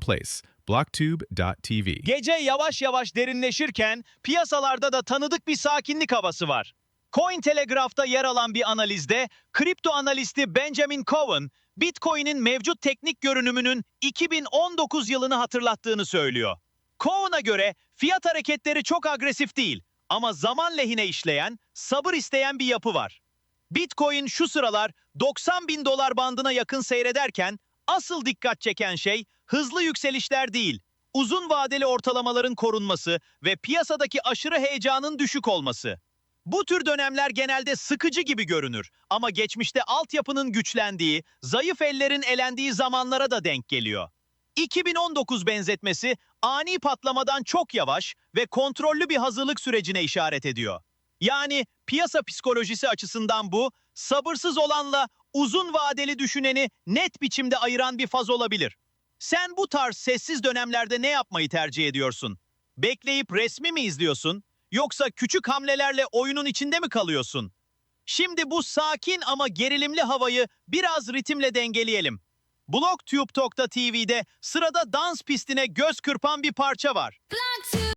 place. Blocktube.tv. Gece yavaş yavaş derinleşirken piyasalarda da tanıdık bir sakinlik havası var. Cointelegraph'ta yer alan bir analizde kripto analisti Benjamin Cohen, Bitcoin'in mevcut teknik görünümünün 2019 yılını hatırlattığını söylüyor. Cohen'a göre fiyat hareketleri çok agresif değil ama zaman lehine işleyen, sabır isteyen bir yapı var. Bitcoin şu sıralar 90 bin dolar bandına yakın seyrederken asıl dikkat çeken şey hızlı yükselişler değil, uzun vadeli ortalamaların korunması ve piyasadaki aşırı heyecanın düşük olması. Bu tür dönemler genelde sıkıcı gibi görünür ama geçmişte altyapının güçlendiği, zayıf ellerin elendiği zamanlara da denk geliyor. 2019 benzetmesi ani patlamadan çok yavaş ve kontrollü bir hazırlık sürecine işaret ediyor. Yani piyasa psikolojisi açısından bu, sabırsız olanla uzun vadeli düşüneni net biçimde ayıran bir faz olabilir. Sen bu tarz sessiz dönemlerde ne yapmayı tercih ediyorsun? Bekleyip resmi mi izliyorsun? Yoksa küçük hamlelerle oyunun içinde mi kalıyorsun? Şimdi bu sakin ama gerilimli havayı biraz ritimle dengeleyelim. BlogTube.tv'de sırada dans pistine göz kırpan bir parça var. Block